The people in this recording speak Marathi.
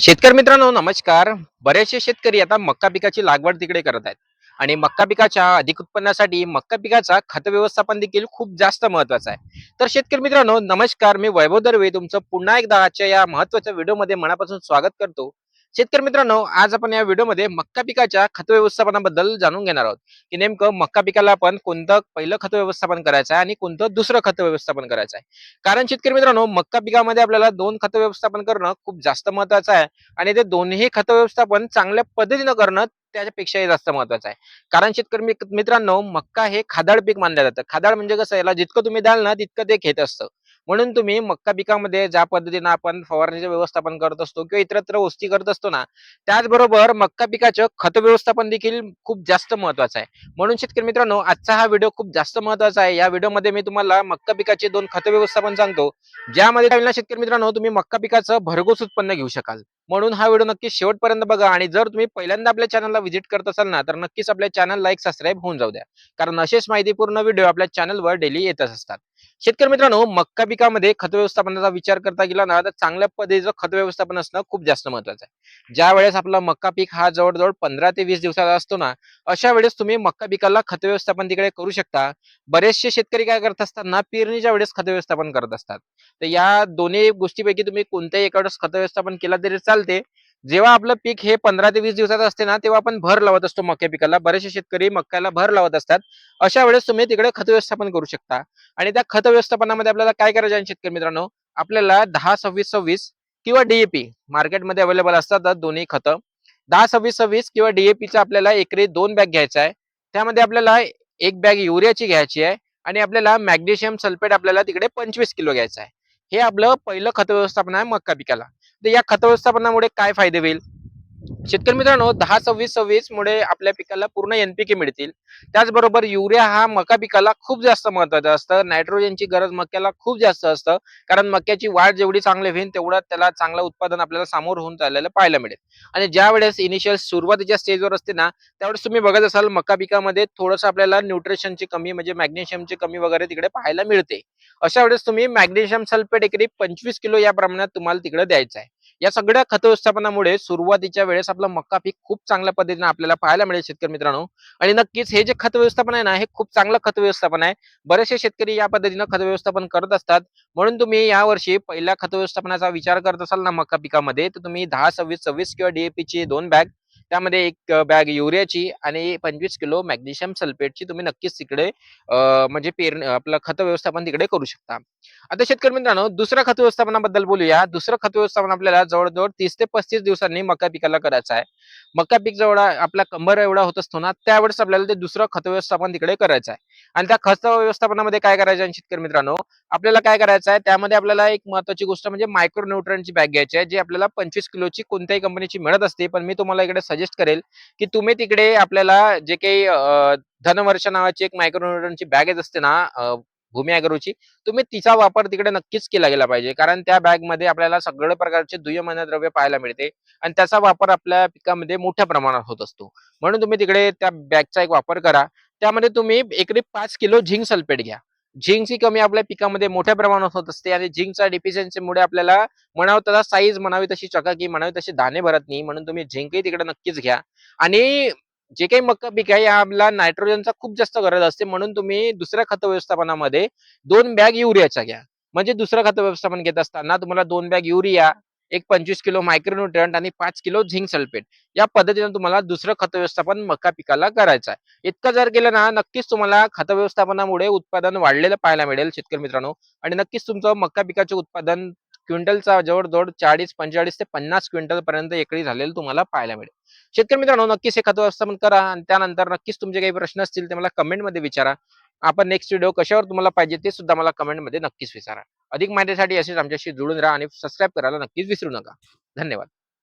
शेतकरी मित्रांनो नमस्कार. बरेचसे शेतकरी आता मक्का पिकाची लागवड तिकडे करत आहेत. आणि मक्का पिकाच्या अधिक उत्पन्नासाठी मक्का पिकाचा खत व्यवस्थापन देखील खूप जास्त महत्वाचं आहे. तर शेतकरी मित्रांनो नमस्कार. मी वैभव दर्वे. तुमचं पुन्हा एकदा आजच्या या महत्त्वाच्या व्हिडिओमध्ये मनापासून स्वागत करतो. शेतकरी मित्रांनो आज आपण या व्हिडिओमध्ये मक्का पिकाच्या खत व्यवस्थापनाबद्दल जाणून घेणार आहोत. की नेमकं मक्का पिकाला आपण कोणतं पहिलं खत व्यवस्थापन करायचं आहे आणि कोणतं दुसरं खत व्यवस्थापन करायचं आहे. कारण शेतकरी मित्रांनो मक्का पिकामध्ये आपल्याला दोन खत व्यवस्थापन करणं खूप जास्त महत्वाचं आहे आणि ते दोन्ही खत व्यवस्थापन चांगल्या पद्धतीनं करणं त्याच्यापेक्षाही जास्त महत्वाचं आहे. कारण शेतकरी मित्रांनो मक्का हे खादाड पीक मानलं जातं. खादाड म्हणजे कसं याला जितकं तुम्ही द्याल ना तितकं ते घेत असतं. म्हणून तुम्ही मक्का पिकामध्ये ज्या पद्धतीनं आपण फवारणीचे व्यवस्थापन करत असतो किंवा इतरत्र वस्ती करत असतो ना त्याचबरोबर मक्का पिकाचं खत व्यवस्थापन देखील खूप जास्त महत्वाचं आहे. म्हणून शेतकरी मित्रांनो आजचा हा व्हिडिओ खूप जास्त महत्त्वाचा आहे. या व्हिडिओमध्ये मी तुम्हाला मक्का पिकाचे दोन खत व्यवस्थापन सांगतो ज्यामध्ये शेतकरी मित्रांनो तुम्ही मक्का पिकाचं भरघोस उत्पन्न घेऊ शकाल. म्हणून हा व्हिडिओ नक्की शेवटपर्यंत बघा आणि जर तुम्ही पहिल्यांदा आपल्या चॅनलला व्हिजिट करत असाल ना तर नक्कीच आपल्या चॅनल एक सबस्क्राईब होऊन जाऊ द्या. कारण असेच माहितीपूर्ण व्हिडिओ आपल्या चॅनलवर डेली येतच असतात. शेतकरी मित्रांनो मक्का पिकामध्ये खत व्यवस्थापनाचा विचार करता गेला ना तर चांगल्या पद्धतीचं खत व्यवस्थापन असणं खूप जास्त महत्वाचं आहे. ज्या वेळेस आपला मक्का पीक हा जवळजवळ पंधरा ते वीस दिवसाचा असतो ना अशा वेळेस तुम्ही मक्का पिकाला खत व्यवस्थापन तिकडे करू शकता. बरेचसे शेतकरी काय करत असतात ना पेरणीच्या वेळेस खत व्यवस्थापन करत असतात. तर या दोन्ही गोष्टीपैकी तुम्ही कोणत्याही एकावेळेस खत व्यवस्थापन केला तरी चालते. जेव्हा आपलं पीक हे पंधरा ते वीस दिवसात असते ना तेव्हा आपण भर लावत असतो मक्या पिकाला. बरेचसे शेतकरी मक्याला भर लावत असतात. अशा वेळेस तुम्ही तिकडे खत व्यवस्थापन करू शकता. आणि त्या खत व्यवस्थापनामध्ये आपल्याला काय करायचं आहे शेतकरी मित्रांनो? आपल्याला दहा सव्वीस सव्वीस किंवा डीएपी मार्केटमध्ये अवेलेबल असतात दोन्ही खतं. दहा सव्वीस सव्वीस किंवा डीएपीचा आपल्याला एकरी दोन बॅग घ्यायचा आहे. त्यामध्ये आपल्याला एक बॅग युरियाची घ्यायची आहे आणि आपल्याला मॅग्नेशियम सल्फेट आपल्याला तिकडे पंचवीस किलो घ्यायचं आहे. हे आपलं पहिलं खत व्यवस्थापन आहे मक्का पिकाला. तर या खत व्यवस्थापनामुळे काय फायदे होईल? शेतकरी मित्रांनो दहा सव्वीस सव्वीस मुळे आपल्या पिकाला पूर्ण एनपीके मिळतील. त्याचबरोबर युरिया हा मका पिकाला खूप जास्त महत्त्वाचा असतं. नायट्रोजनची गरज मक्याला खूप जास्त असतं. कारण मक्याची वाढ जेवढी चांगली होईल तेवढं त्याला चांगलं उत्पादन आपल्याला समोर होऊन चाललेलं पाहायला मिळेल. आणि ज्या वेळेस इनिशियल सुरुवातीच्या स्टेजवर असते ना त्यावेळेस तुम्ही बघत असाल मका पिकामध्ये थोडंसं आपल्याला न्यूट्रिशनची कमी म्हणजे मॅग्नेशियमची कमी वगैरे तिकडे पाहायला मिळते. अशा वेळेस तुम्ही मॅग्नेशियम सल्फेट एकरी पंचवीस किलो या प्रमाणात तुम्हाला तिकडे द्यायचं आहे. या सगळ्या खत व्यवस्थापनामुळे सुरुवातीच्या वेळेस आपलं मक्का पीक खूप चांगल्या पद्धतीने आपल्याला पाहायला मिळेल शेतकरी मित्रांनो. आणि नक्कीच हे जे खत व्यवस्थापन आहे ना हे खूप चांगलं खत व्यवस्थापन आहे. बरेचसे शेतकरी या पद्धतीनं खत व्यवस्थापन करत असतात. म्हणून तुम्ही यावर्षी पहिल्या खत व्यवस्थापनाचा विचार करत असाल ना मका पिकामध्ये तर तुम्ही दहा सव्वीस सव्वीस किंवा डीएपीची दोन बॅग त्यामध्ये एक बॅग युरियाची आणि पंचवीस किलो मॅग्नेशियम सल्फेटची तुम्ही नक्कीच तिकडे म्हणजे पेरणी आपलं खत व्यवस्थापन तिकडे करू शकता. आता शेतकरी मित्रांनो दुसऱ्या खत व्यवस्थापनाबद्दल बोलूया. दुसरं खत व्यवस्थापन आपल्याला जवळजवळ तीस ते पस्तीस दिवसांनी मका पिकाला करायचं आहे. मका पीक जेवढा आपला कंबर एवढा होत असतो ना त्यावेळेस आपल्याला ते दुसरं खत व्यवस्थापन तिकडे करायचं आहे. आणि त्या खत व्यवस्थापनामध्ये काय करायचं आहे शेतकरी मित्रांनो? आपल्याला काय करायचं आहे? त्यामध्ये आपल्याला एक महत्वाची गोष्ट म्हणजे मायक्रो न्यूट्रनची बॅग घ्यायची आहे जी आपल्याला पंचवीस किलोची कोणत्याही कंपनीची मिळत असते पण मी तुम्हाला इकडे सजेस्ट करेल की तुम्ही तिकडे आपल्याला जे काही धनवर्ष नावाची एक मायक्रो न्यूट्रनची बॅगच असते ना भूमी अॅग्रोची तुम्ही तिचा वापर तिकडे नक्कीच केला गेला पाहिजे. कारण त्या बॅगमध्ये आपल्याला सगळ्या प्रकारचे दुय्यम द्रव्य पाहायला मिळते आणि त्याचा वापर आपल्या पिकामध्ये मोठ्या प्रमाणात होत असतो. म्हणून तुम्ही तिकडे त्या बॅगचा एक वापर करा. त्यामध्ये तुम्ही एकरी पाच किलो झिंक सल्फेट घ्या. झिंकची कमी आपल्या पिकामध्ये मोठ्या प्रमाणात होत असते आणि झिंकच्या डिफिशियन्सीमुळे आपल्याला म्हणावं त्याला साईज म्हणावी तशी चकाकी म्हणावी तशी दाणे भरत नाही. म्हणून तुम्ही झिंकही तिकडे नक्कीच घ्या. आणि जे काही मक्का पीक आहे आपला नायट्रोजनचा खूप जास्त गरज असते. म्हणून तुम्ही दुसऱ्या खत व्यवस्थापनामध्ये दोन बॅग युरियाच्या घ्या. म्हणजे दुसरं खत व्यवस्थापन घेत असताना तुम्हाला दोन बॅग युरिया एक पंचवीस किलो मायक्रोन्युट्रंट आणि पाच किलो झिंक सल्फेट. या पद्धतीने तुम्हाला दुसरं खत व्यवस्थापन मका पिकाला करायचं आहे. इतकं जर केलं ना नक्कीच तुम्हाला खत व्यवस्थापनामुळे उत्पादन वाढलेलं पाहायला मिळेल शेतकरी मित्रांनो. आणि नक्कीच तुमचं मका पिकाचे उत्पादन क्विंटलचा जवळजवळ चाळीस पंचेचाळीस ते पन्नास क्विंटल पर्यंत एकरी झालेलं तुम्हाला पाहायला मिळेल. शेतकरी मित्रांनो नक्कीच हे खत व्यवस्थापन करा आणि त्यानंतर नक्कीच तुमचे काही प्रश्न असतील ते मला कमेंटमध्ये विचारा. आपण नेक्स्ट व्हिडिओ कशावर तुम्हाला पाहिजे ते सुद्धा मला कमेंटमध्ये नक्कीच विचारा. अधिक माहितीसाठी असेच आमच्याशी जुळून राहा आणि सबस्क्राईब करायला नक्कीच विसरू नका. धन्यवाद.